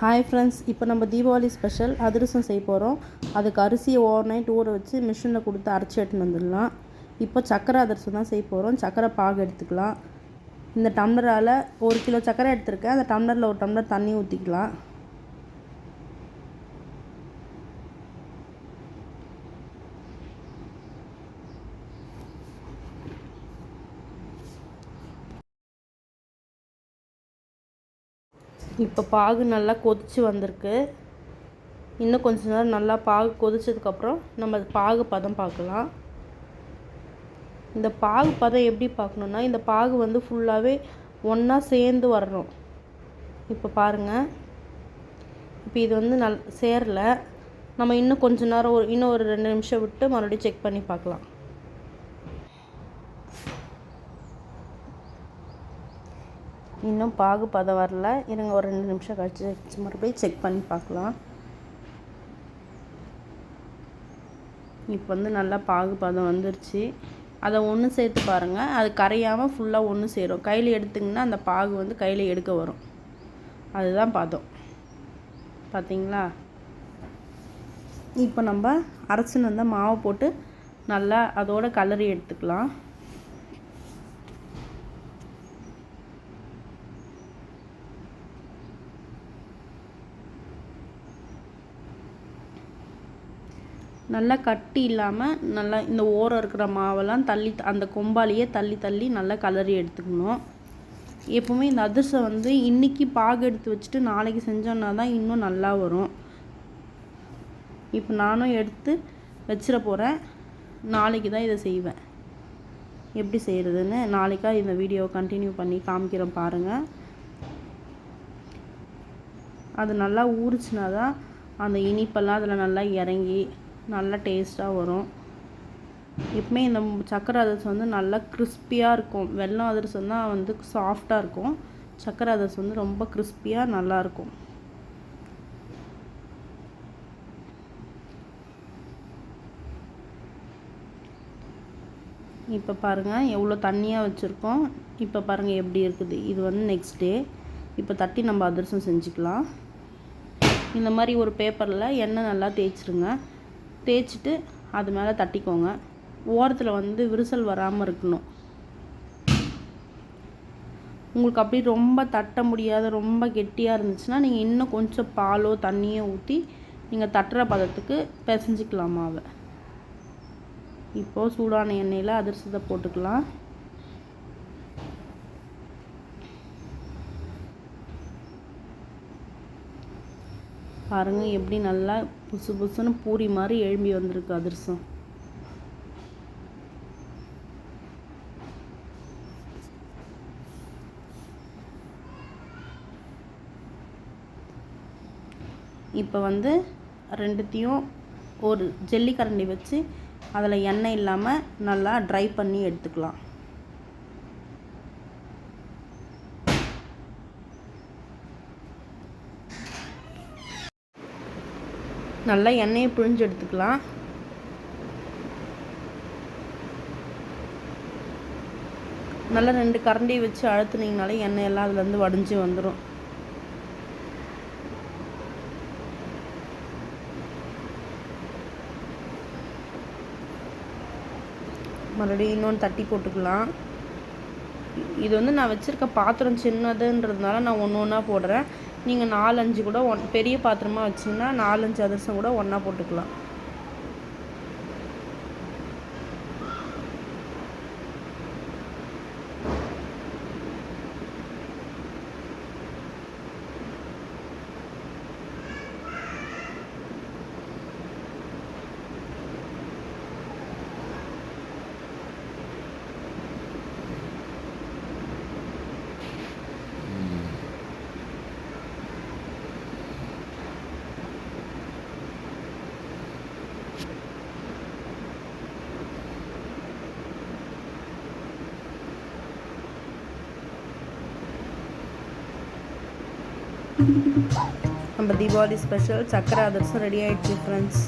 Hi friends இப்போ நம்ம Deepavali special அதிரசம் செய்ய போகிறோம் அதுக்கு அரிசியை ஓவர் நைட் ஊற வச்சு மிஷினில் கொடுத்து அரைச்சி எடுத்துன்னு வந்துடலாம். இப்போ சக்கரை அதிரசம் தான் செய்ய போகிறோம் சக்கரை பாகு எடுத்துக்கலாம். இந்த டம்ளரால் ஒரு கிலோ சக்கரை எடுத்திருக்கேன். அந்த டம்ளரில் ஒரு டம்ளர் தண்ணி ஊற்றிக்கலாம் இப்போ பாகு நல்லா கொதிச்சு வந்திருக்கு. இன்னும் கொஞ்ச நேரம் நல்லா பாகு கொதிச்சதுக்கப்புறம் நம்ம பாகு பதம் பார்க்கலாம். இந்த பாகு பதம் எப்படி பார்க்கணுன்னா இந்த பாகு வந்து ஃபுல்லாகவே ஒன்றா சேர்ந்து வரணும். இப்போ பாருங்கள் இப்போ இது வந்து நல் சேரல. நம்ம இன்னும் கொஞ்ச நேரம் ஒரு இன்னும் ஒரு ரெண்டு நிமிஷம் விட்டு மறுபடியும் செக் பண்ணி பார்க்கலாம். இன்னும் பாகு பதம் வரல. இருங்க ஒரு ரெண்டு நிமிஷம் கழிச்சு மறுபடியும் செக் பண்ணி பார்க்கலாம். இப்போ வந்து நல்லா பாகு பதம் வந்துருச்சு. அதை ஒன்று சேர்த்து பாருங்கள் அது கரையாமல் ஃபுல்லாக ஒன்று சேரும். கையில் எடுத்திங்கன்னா அந்த பாகு வந்து கையில் எடுக்க வரும். அதுதான் பதம். பார்த்தீங்களா இப்போ நம்ம அரைச்சின்னு வந்தால் மாவு போட்டு நல்லா அதோட கலரி எடுத்துக்கலாம். நல்லா கட்டி இல்லாமல் நல்லா இந்த ஓரம் இருக்கிற மாவெல்லாம் தள்ளி அந்த கொம்பாலேயே தள்ளி தள்ளி நல்லா கலரி எடுத்துக்கணும். எப்போவுமே இந்த அதிரசம் வந்து இன்றைக்கி பாகு எடுத்து வச்சுட்டு நாளைக்கு செஞ்சோன்னா தான் இன்னும் நல்லா வரும். இப்போ நானும் எடுத்து வச்சிட போகிறேன் நாளைக்கு தான் இதை செய்வேன். எப்படி செய்கிறதுன்னு நாளைக்கா இந்த வீடியோவை கண்டினியூ பண்ணி காமிக்கிறேன் பாருங்கள் அது நல்லா ஊறிச்சுனா தான் அந்த இனிப்பெல்லாம் அதில் நல்லா இறங்கி நல்லா டேஸ்ட்டாக வரும். எப்பவுமே இந்த சக்கரை அதிரசம் வந்து நல்லா கிறிஸ்பியாக இருக்கும். வெல்லம் அதிரசம் தான் வந்து சாஃப்டாக இருக்கும். சக்கரை அதிரசம் வந்து ரொம்ப கிறிஸ்பியாக நல்லாயிருக்கும் இப்போ பாருங்கள் எவ்வளோ தண்ணியாக வச்சுருக்கோம். இப்போ பாருங்கள் எப்படி இருக்குது. இது வந்து நெக்ஸ்ட் டே இப்போ தட்டி நம்ம அதிரசம் செஞ்சுக்கலாம். இந்த மாதிரி ஒரு பேப்பரில் எண்ணெய் நல்லா தேய்ச்சிருங்க. தேய்ச்சிட்டு அது மேலே தட்டிக்கோங்க. ஓரத்தில் வந்து விரிசல் வராமல் இருக்கணும். உங்களுக்கு அப்படி ரொம்ப தட்ட முடியாத ரொம்ப கெட்டியாக இருந்துச்சுன்னா நீங்கள் இன்னும் கொஞ்சம் பாலோ தண்ணியோ ஊற்றி நீங்கள் தட்டுற பதத்துக்கு பிசைஞ்சிக்கலாம் மாவை. இப்போது சூடான எண்ணெயில் அதிர்சத்தை போட்டுக்கலாம். பாருங்கள் எப்படி நல்லா புசு புசுன்னு பூரி மாதிரி எழும்பி வந்திருக்கு அதிரசம். இப்போ வந்து ரெண்டுத்தையும் ஒரு ஜல்லிக்கரண்டி வச்சு அதில் எண்ணெய் இல்லாமல் நல்லா ட்ரை பண்ணி எடுத்துக்கலாம். நல்லா எண்ணெயை பிழிஞ்சு எடுத்துக்கலாம். நல்லா ரெண்டு கரண்டி வச்சு அழுத்துனீங்கனாலே எண்ணெய் எல்லாம் அதுலேருந்து வடிஞ்சு வந்துடும் மறுபடியும் இன்னொன்று தட்டி போட்டுக்கலாம். இது வந்து நான் வச்சுருக்க பாத்திரம் சின்னதுன்றதுனால நான் ஒன்று ஒன்றா போடுறேன். நீங்கள் நாலஞ்சு கூட ஒன் பெரிய பாத்திரமாக வச்சிங்கன்னா நாலஞ்சு அதிரசம் கூட ஒன்றா போட்டுக்கலாம். நம்ம தீபாவளி ஸ்பெஷல் சக்கரை அதிரசம் ரெடி ஆகிடுச்சு ஃப்ரெண்ட்ஸ்